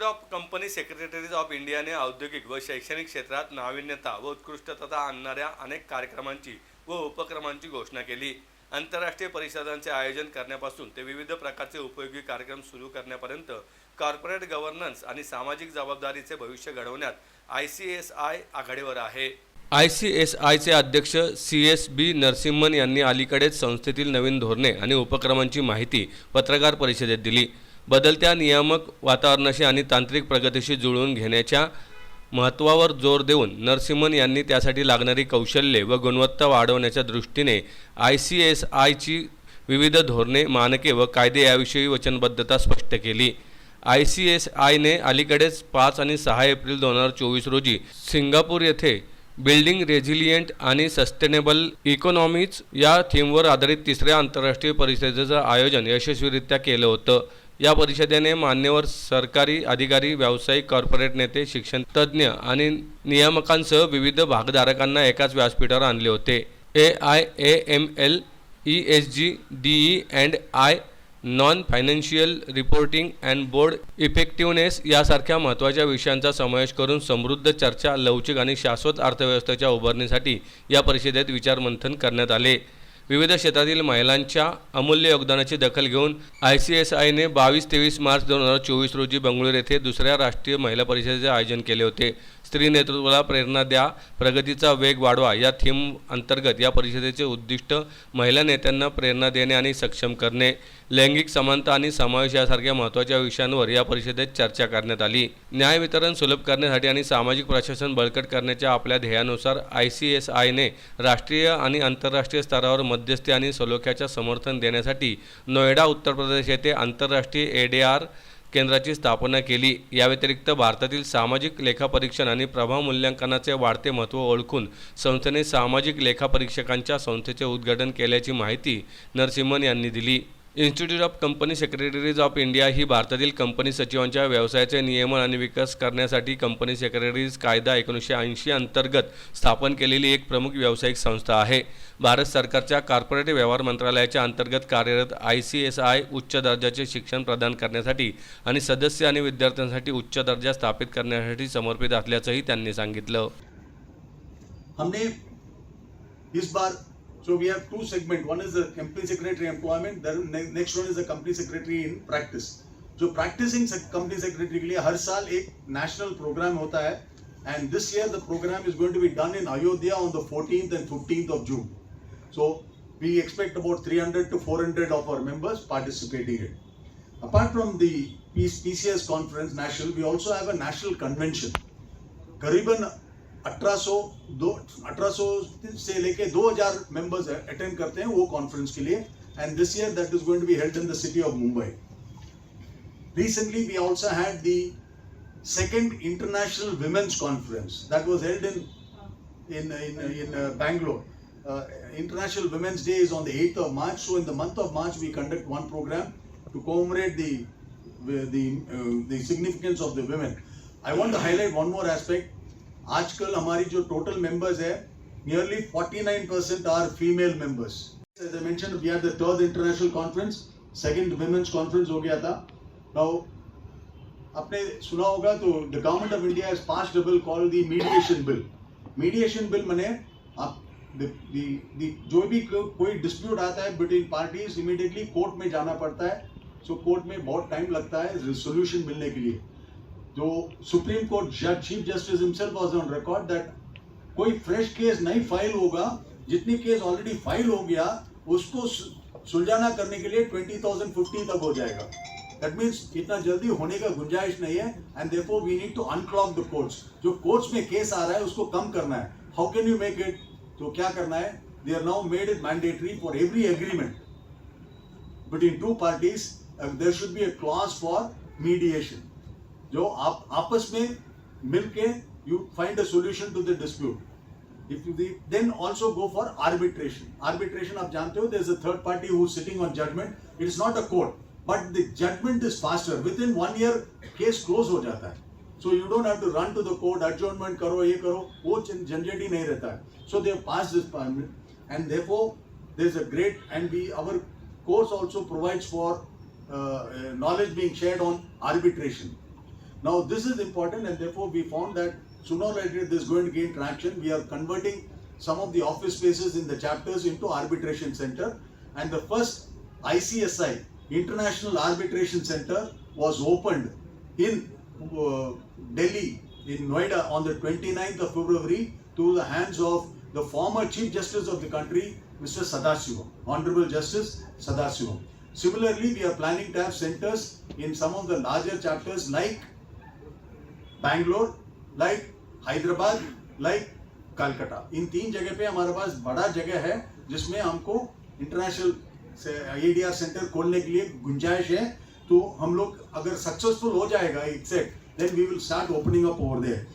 Institute of company secretaries of इंडियाने औद्योगिक व शैक्षणिक क्षेत्रात नाविन्यता व उत्कृष्टता आणणाऱ्या अनेक कार्यक्रमांची व उपक्रमांची घोषणा केली. आंतरराष्ट्रीय परिषदांचे आयोजन करण्यापासून ते विविध प्रकारचे उपयोगी कार्यक्रम सुरू करण्यापर्यंत कॉर्पोरेट गव्हर्नन्स आणि सामाजिक जबाबदारीचे भविष्य घडवण्यात आय सी एस आय आघाडीवर आहे. आय सी एस आयचे अध्यक्ष सी एस बी नरसिंहन यांनी अलीकडेच संस्थेतील नवीन धोरणे आणि उपक्रमांची माहिती पत्रकार परिषदेत दिली. बदलत्या नियामक वातावरणाशी आणि तांत्रिक प्रगतीशी जुळवून घेण्याच्या महत्त्वावर जोर देऊन नरसिंहन यांनी त्यासाठी लागणारी कौशल्ये व गुणवत्ता वाढवण्याच्या दृष्टीने आय सी एस आयची विविध धोरणे मानके व कायदे याविषयी वचनबद्धता स्पष्ट केली. आय सी एस आयने अलीकडेच पाच आणि सहा एप्रिल दोन हजार चोवीस रोजी सिंगापूर येथे बिल्डिंग रेझिलियंट आणि सस्टेनेबल इकॉनॉमीज या थीमवर आधारित तिसऱ्या आंतरराष्ट्रीय परिषदेचं आयोजन यशस्वीरित्या केलं होतं. या परिषदेने मान्यवर सरकारी अधिकारी व्यावसायिक कॉर्पोरेट नेते शिक्षण तज्ज्ञ आणि नियामकांसह विविध भागधारकांना एकाच व्यासपीठावर आणले होते. A I A M L E S G D E and I non financial reporting and board effectiveness यासारख्या महत्त्वाच्या विषयांचा समावेश करून समृद्ध चर्चा लवचिक आणि शाश्वत अर्थव्यवस्थेच्या उभारणीसाठी या परिषदेत विचारमंथन करण्यात आले. विविध क्षेत्रातील महिलांच्या अमूल्य योगदानाची दखल घेऊन आय सी एस आयने बावीस तेवीस मार्च दोन हजार चोवीस रोजी बंगळूर येथे दुसऱ्या राष्ट्रीय महिला परिषदेचे आयोजन केले होते. स्त्री नेतृत्वाला प्रेरणा द्या प्रगतीचा वेग वाढवा. या थीम अंतर्गत या परिषदेचे उद्दिष्ट महिला नेत्यांना प्रेरणा देणे आणि सक्षम करणे. लैंगिक समानता आणि समावेश यासारख्या महत्त्वाच्या विषयांवर या परिषदेत चर्चा करण्यात आली. न्याय वितरण सुलभ करण्यासाठी आणि सामाजिक प्रशासन बळकट करण्याच्या आपल्या ध्येयानुसार आय सी एस आयने राष्ट्रीय आणि आंतरराष्ट्रीय स्तरावर मध्यस्थी आणि सलोख्याच्या समर्थन देण्यासाठी नोएडा उत्तर प्रदेश येथे आंतरराष्ट्रीय ए डी आर केंद्राची स्थापना केली. याव्यतिरिक्त भारतातील सामाजिक लेखापरीक्षण आणि प्रभाव मूल्यांकनाचे वाढते महत्त्व ओळखून संस्थेने सामाजिक लेखापरीक्षकांच्या संस्थेचे उद्घाटन केल्याची माहिती नरसिंहन यांनी दिली. Institute of company secretaries of India ही भारतातील कंपनी सचिवांच्या व्यवसायाचे नियमन आणि विकास करण्यासाठी कंपनी सेक्रेटरीज कायदा एकोणीसशे ऐंशी अंतर्गत स्थापन केलेली एक प्रमुख व्यावसायिक संस्था आहे. भारत सरकारच्या कॉर्पोरेट व्यवहार मंत्रालयाच्या अंतर्गत कार्यरत आय सी एस आय उच्च दर्जाचे शिक्षण प्रदान करण्यासाठी आणि सदस्य आणि विद्यार्थ्यांसाठी उच्च दर्जा स्थापित करण्यासाठी समर्पित असल्याचंही त्यांनी सांगितलं. हमने इस बार so we have two segment one is the company secretary employment then ne- next one is the company secretary in practice जो practicing sec- company secretary के लिए हर साल एक national program होता है and this year the program is going to be done in Ayodhya on the 14th and 15th of June so we expect about 300 to 400 of our members participating in it apart from the PCS conference national we also have a national convention करीबन 1800 दो 1800 से लेके 2000 members attend करते हैं वो conference के लिए and this year that is going to be held in the city of Mumbai recently we also had the second international women's conference that was held in in in, in uh, bangalore uh, international women's day is on the 8th of march so in the month of march we conduct one program to commemorate the the uh, the significance of the women i want to highlight one more aspect आजकल हमारी जो total members है nearly 49 percent are female members as I mention we are the third international conference second women's conference हो गया था. Now आपने सुना होगा तो the government of India has passed a bill the mediation bill mediation bill Mane आप the, the, the, जो भी को, कोई डिस्प्यूट आता है बिटवीन पार्टीज़ इमीडिएटली कोर्ट में जाना पड़ता है. सो so, कोर्ट में बहुत टाइम लगता है सोल्यूशन मिलने के लिए. जो सुप्रीम कोर्ट जज chief justice himself was on record that कोई फ्रेश केस नहीं फ़ाइल होगा जितनी केस ऑलरेडी फ़ाइल हो गया उसको सुलझाना करने के लिए ट्वेंटी थाउज़ेंड फिफ्टी तक हो जाएगा। दैट मीन्स इतना जल्दी होने का गुंजाइश नहीं है and therefore we need to unclog the courts जो कोर्ट्स में केस आ रहा है उसको कम करना है। How can you make it तो क्या करना है? They are now made it mandatory for every agreement between two parties uh, there should be a for mediation. जो आप आपस में मिलके you find a solution to the dispute. If you the- then also go for arbitration. Arbitration आप जानते हो there is a third party who is sitting on judgment. It is not a court, but the judgment is faster. Within one year case close हो जाता है. So you don't have to run to the court, adjournment करो ये करो वो झं- झंझट ही नहीं रहता है. So they have passed this parliament and therefore there is a great and we our course also provides for uh, uh, knowledge Now this is important and therefore we found that sooner or later this is going to gain traction. We are converting some of the office spaces in the chapters into arbitration center and the first ICSI International Arbitration Center was opened in uh, Delhi in Noida on the 29th of February to the hands of the former Chief Justice of the country, Mr. Sadasivam, Honorable Justice Sadasivam. Similarly, we are planning to have centers in some of the larger chapters like Bangalore, like Hyderabad like Calcutta. In तीन जगह पे हमारे pass बड़ा जगह है जिसमें हमको international I centre खोलने के लिए गुंजाइश है। तो हम लोग अगर सक्सेसफुल हो जाएगा it's set then we will start opening up over there